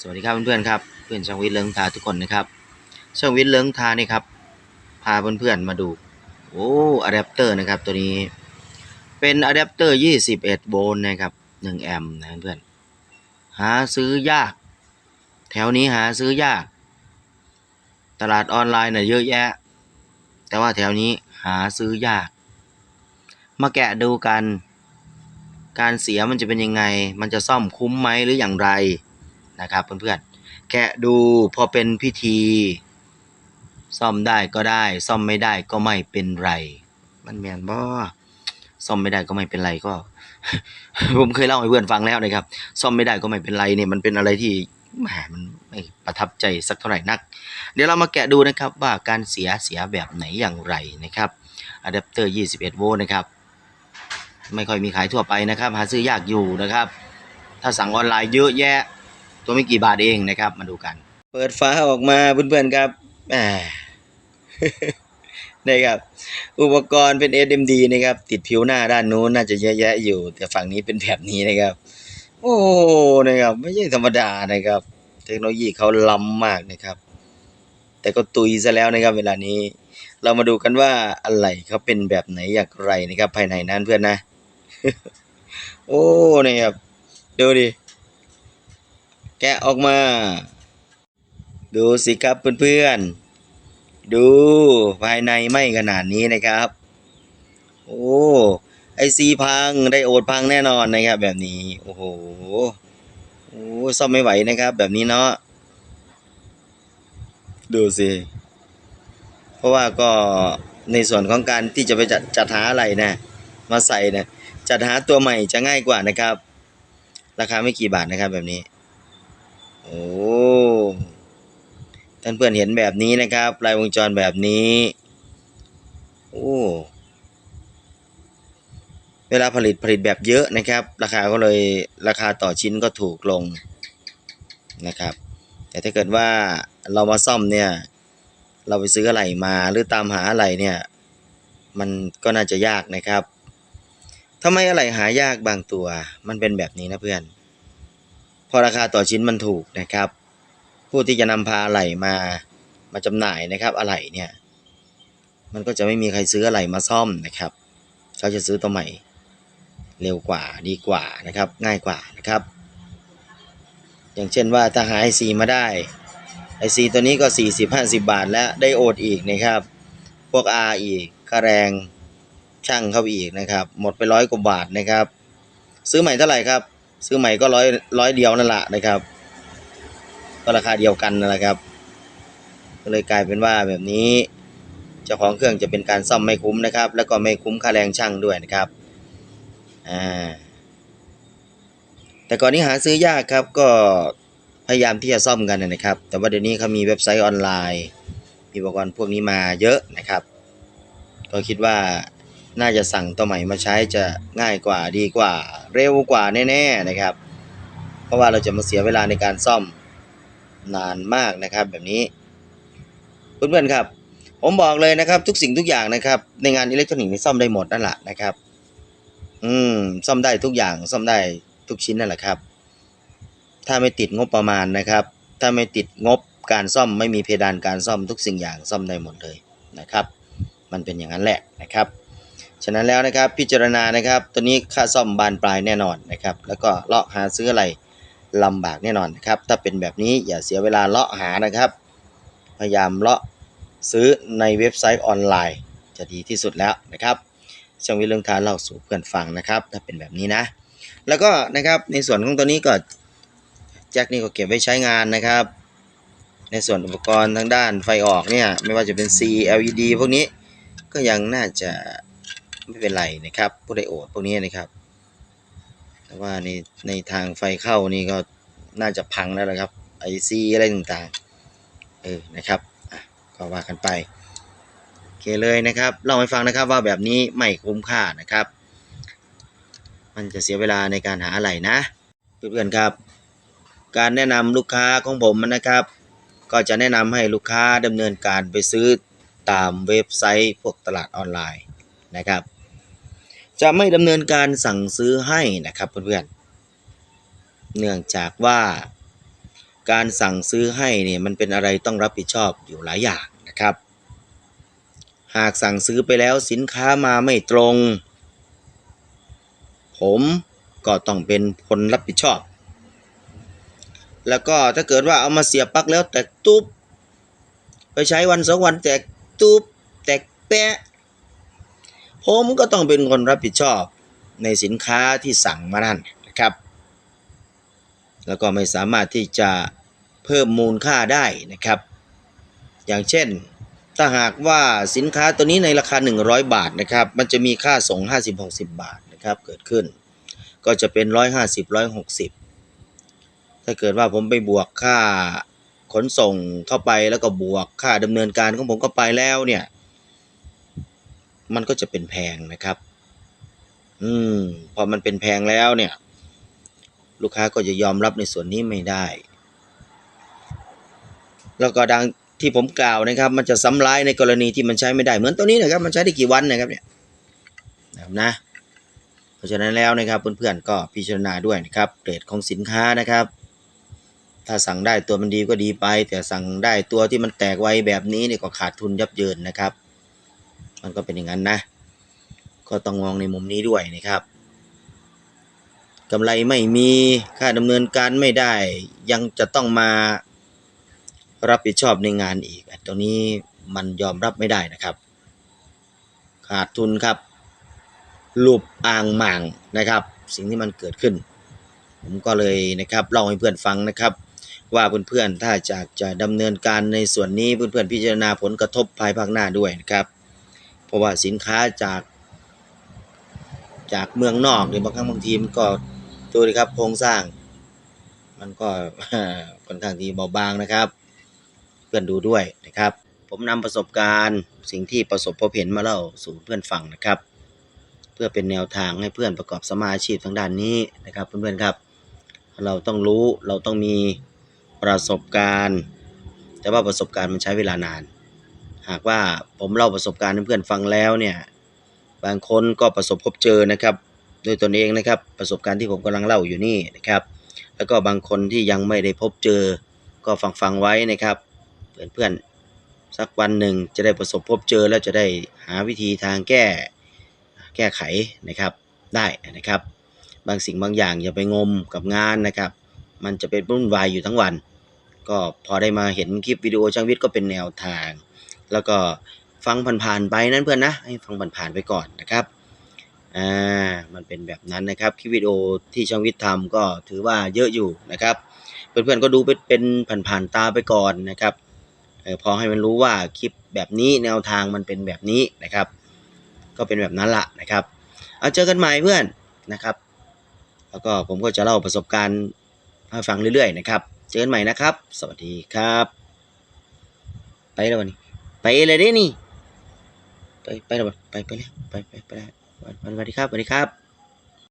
สวัสดีครับเพื่อนๆครับเพื่อนช่างวิทย์เลิงทาทุกคนนะครับช่างวิทย์เลิงทานี่ครับพาเพื่อนๆมาดูโอ้อะแดปเตอร์นะครับตัวนี้เป็นอะแดปเตอร์ 21 โวลต์นะครับ1แอมป์นะเพื่อนหาซื้อยาก แถวนี้หาซื้อยาก ตลาดออนไลน์น่ะเยอะแยะ แต่ว่าแถวนี้หาซื้อยาก มาแกะดูกัน การเสียมันจะเป็นยังไง มันจะซ่อมคุ้มไหมหรืออย่างไร นะครับเพื่อนๆแกะดูพอเป็นพิธี ซ่อมได้ก็ได้ ซ่อมไม่ได้ก็ไม่เป็นไร มันแมนบ่ซ่อมไม่ได้ก็ไม่เป็นไรก็ ผมเคยเล่าให้เพื่อนฟังแล้วนะครับ ซ่อมไม่ได้ก็ไม่เป็นไรเนี่ยมันเป็นอะไรที่แหมมันไม่ประทับใจสักเท่าไหร่นัก เดี๋ยวเรามาแกะดูนะครับว่าการเสียเสียแบบไหนอย่างไรนะครับอะแดปเตอร์ 21 โวลต์นะครับ ไม่ค่อยมีขายทั่วไปนะครับ หาซื้อยากอยู่นะครับ ถ้าสั่งออนไลน์เยอะแยะ ตัวไม่กี่บาทเองนะครับ มาดูกัน เปิดฝาออกมาเพื่อนๆครับแหมนี่ครับอุปกรณ์เป็น SMD นะครับ ติดผิวหน้าด้านนู้นน่าจะเยอะแยะอยู่ แต่ฝั่งนี้เป็นแบบนี้นะครับ โอ้นะครับ ไม่ใช่ธรรมดานะครับ เทคโนโลยีเขาล้ำมากนะครับ แต่ก็ตุยซะแล้วนะครับ เวลานี้ เรามาดูกันว่าอะไรเขาเป็นแบบไหนอย่างไรนะครับ ภายในนั้นเพื่อนนะ โอ้นะครับดูดิ แกะออกมา ดูสิครับเพื่อนๆ ดูภายในไม่ขนาดนี้นะครับ โอ้ไอซีพังไดโอดพังแน่นอนนะครับ แบบนี้โอ้โหโอ้ซ่อมไม่ไหวนะครับ แบบนี้เนาะดูสิเพราะว่าก็ในส่วนของการที่จะไปจัดจัดหาอะไรนะ มาใส่นะจัดหาตัวใหม่จะง่ายกว่านะครับ ราคาไม่กี่บาทนะครับแบบนี้ โอ้ท่านเพื่อนเห็นแบบนี้นะครับลายวงจรแบบนี้ โอ้เวลาผลิตผลิตแบบเยอะนะครับ ราคาก็เลยราคาต่อชิ้นก็ถูกลงนะครับ แต่ถ้าเกิดว่าเรามาซ่อมเนี่ย เราไปซื้ออะไรมาหรือตามหาอะไรเนี่ย มันก็น่าจะยากนะครับทำไมอะไรหายากบางตัว มันเป็นแบบนี้นะเพื่อน พอราคาต่อชิ้นมันถูกนะครับ ผู้ที่จะนำพาอะไหล่มามาจำหน่ายนะครับอะไหล่เนี่ย มันก็จะไม่มีใครซื้ออะไหล่มาซ่อมนะครับเขาจะซื้อตัวใหม่เร็วกว่าดีกว่านะครับ ง่ายกว่านะครับ อย่างเช่นว่าถ้าหาไอซีมาได้ไอซีตัวนี้ก็ 40 50 บาทแล้วได้โอดอีกนะครับ พวก R อีกค่าแรงช่างเข้าไปอีกนะครับ หมดไปร้อยกว่าบาทนะครับ ซื้อใหม่เท่าไหร่ครับ ซื้อใหม่ก็ร้อยร้อยเดียวนั่นแหละนะครับ ก็ราคาเดียวกันนั่นแหละครับ ก็เลยกลายเป็นว่าแบบนี้เจ้าของเครื่องจะเป็นการซ่อมไม่คุ้มนะครับ แล้วก็ไม่คุ้มค่าแรงช่างด้วยนะครับอ่าแต่ก่อนนี้หาซื้อยากครับก็พยายามที่จะซ่อมกันนะครับ แต่ว่าเดี๋ยวนี้เขามีเว็บไซต์ออนไลน์มีอุปกรณ์พวกนี้มาเยอะนะครับ ก็คิดว่าน่าจะสั่งตัวใหม่มาใช้จะง่ายกว่าดีกว่า เร็วกว่าแน่ๆนะครับ เพราะว่าเราจะมาเสียเวลาในการซ่อมนานมากนะครับแบบนี้ เพื่อนๆครับ ผมบอกเลยนะครับทุกสิ่งทุกอย่างนะครับ ในงานอิเล็กทรอนิกส์นี่ซ่อมได้หมดนั่นแหละนะครับ อืมซ่อมได้ทุกอย่างซ่อมได้ทุกชิ้นนั่นแหละครับ ถ้าไม่ติดงบประมาณนะครับ ถ้าไม่ติดงบการซ่อมไม่มีเพดานการซ่อมทุกสิ่งอย่างซ่อมได้หมดเลยนะครับ มันเป็นอย่างนั้นแหละนะครับ ฉะนั้นแล้วนะครับพิจารณานะครับตัวนี้ค่าซ่อมบานปลายแน่นอนนะครับแล้วก็เลาะหาซื้ออะไรลำบากแน่นอนนะครับถ้าเป็นแบบนี้อย่าเสียเวลาเลาะหานะครับ พยายามเลาะซื้อในเว็บไซต์ออนไลน์ จะดีที่สุดแล้วนะครับช่างวิเรื่องทานเล่าสู่เพื่อนฟังนะครับ ถ้าเป็นแบบนี้นะ แล้วก็นะครับในส่วนของตัวนี้ก็แจ็คนี่ก็เก็บไว้ใช้งานนะครับ ในส่วนอุปกรณ์ทางด้านไฟออกเนี่ยไม่ว่าจะเป็น C LED พวกนี้ก็ยังน่าจะ ไม่เป็นไรนะครับพวกไดโอดพวกนี้นะครับ แต่ว่าในในทางไฟเข้านี่ก็น่าจะพังแล้วนะครับ IC อะไรต่างๆเออนะครับอะก็ว่ากันไปโอเคเลยนะครับเล่าให้ฟังนะครับว่าแบบนี้ไม่คุ้มค่านะครับ มันจะเสียเวลาในการหาอะไรนะเพื่อนๆครับ การแนะนำลูกค้าของผมนะครับ ก็จะแนะนำให้ลูกค้าดำเนินการไปซื้อตามเว็บไซต์พวกตลาดออนไลน์นะครับ จะไม่ดำเนินการสั่งซื้อให้นะครับเพื่อนๆ เนื่องจากว่าการสั่งซื้อให้เนี่ยมันเป็นอะไรต้องรับผิดชอบอยู่หลายอย่างนะครับ หากสั่งซื้อไปแล้วสินค้ามาไม่ตรง ผมก็ต้องเป็นคนรับผิดชอบ แล้วก็ถ้าเกิดว่าเอามาเสียบปลั๊กแล้วแตกตุ๊บไปใช้วันสองวันแตกตุ๊บแตกแปะ ผมก็ต้องเป็นคนรับผิดชอบในสินค้าที่สั่งมานั่นนะครับ แล้วก็ไม่สามารถที่จะเพิ่มมูลค่าได้นะครับ อย่างเช่น ถ้าหากว่าสินค้าตัวนี้ในราคา 100 บาทนะครับ มันจะมีค่าส่ง 50-60 บาทนะครับเกิดขึ้น ก็จะเป็น 150-160 ถ้าเกิดว่าผมไปบวกค่าขนส่งเข้าไปแล้วก็บวกค่าดำเนินการของผมเข้าไปแล้วเนี่ย มันก็จะเป็นแพงนะครับ อืม พอมันเป็นแพงแล้วเนี่ย ลูกค้าก็จะยอมรับในส่วนนี้ไม่ได้ แล้วก็ดังที่ผมกล่าวนะครับ มันจะซ้ำร้ายในกรณีที่มันใช้ไม่ได้ เหมือนตัวนี้นะครับ มันใช้ได้กี่วันนะครับเนี่ยนะครับนะ เพราะฉะนั้นแล้วนะครับเพื่อนๆก็พิจารณาด้วยนะครับเกรทของสินค้านะครับ ถ้าสั่งได้ตัวมันดีก็ดีไป แต่สั่งได้ตัวที่มันแตกไวแบบนี้เนี่ยก็ขาดทุนยับเยินนะครับ มันก็เป็นอย่างนั้นนะ ก็ต้องมองในมุมนี้ด้วยนะครับกำไรไม่มีค่าดำเนินการไม่ได้ ยังจะต้องมารับผิดชอบในงานอีกตรงนี้มันยอมรับไม่ได้นะครับ ขาดทุนครับลูบอ่างหม่างนะครับ สิ่งที่มันเกิดขึ้น ผมก็เลยนะครับเล่าให้เพื่อนฟังนะครับ ว่าเพื่อนๆถ้าจากจะดำเนินการในส่วนนี้เพื่อนๆพิจารณาผลกระทบภายภาคหน้าด้วยนะครับ เพราะว่าสินค้าจากจากเมืองนอกเนี่ยบางครั้งบางทีมันก็ดูดิครับโครงสร้าง มันก็ค่อนข้างที่เบาบางนะครับเพื่อนดูด้วยนะครับ ผมนำประสบการณ์สิ่งที่ประสบพบเห็นมาเล่าสู่เพื่อนฟังนะครับ เพื่อเป็นแนวทางให้เพื่อนประกอบสมาอาชีพทางด้านนี้นะครับ เพื่อนๆครับ เราต้องรู้เราต้องมีประสบการณ์ แต่ว่าประสบการณ์มันใช้เวลานาน หากว่าผมเล่าประสบการณ์ให้เพื่อนฟังแล้วเนี่ยบางคนก็ประสบพบเจอนะครับด้วยตนเองนะครับประสบการณ์ที่ผมกำลังเล่าอยู่นี่นะครับ แล้วก็บางคนที่ยังไม่ได้พบเจอ ก็ฟังฟังๆไว้นะครับเพื่อนๆสักวันหนึ่งจะได้ประสบพบเจอแล้วจะได้หาวิธีทางแก้แก้ไขนะครับได้นะครับ บางสิ่งบางอย่างอย่าไปงมกับงานนะครับ มันจะเป็นวุ่นวายอยู่ทั้งวัน ก็พอได้มาเห็นคลิปวิดีโอช่างวิทย์ก็เป็นแนวทาง แล้วก็ฟังผ่านๆไปนั่นเพื่อนนะ ให้ฟังผ่านๆไปก่อนนะครับ อ่า มันเป็นแบบนั้นนะครับ คลิปวิดีโอที่ช่างวิทย์ทำก็ถือว่าเยอะอยู่นะครับ เพื่อนๆก็ดูเป็นเป็นผ่านๆตาไปก่อนนะครับเออพอให้มันรู้ว่าคลิปแบบนี้แนวทางมันเป็นแบบนี้นะครับ ก็เป็นแบบนั้นละนะครับ เอาเจอกันใหม่เพื่อนนะครับ แล้วก็ผมก็จะเล่าประสบการณ์ให้ฟังเรื่อยๆนะครับ เจอกันใหม่นะครับ สวัสดีครับ ไปแล้ววันนี้ ไปเลยเด้นี่ ไปไปแล้วบ่ไปไปแล้วไปไปไปแล้วสวัสดีครับสวัสดีครับ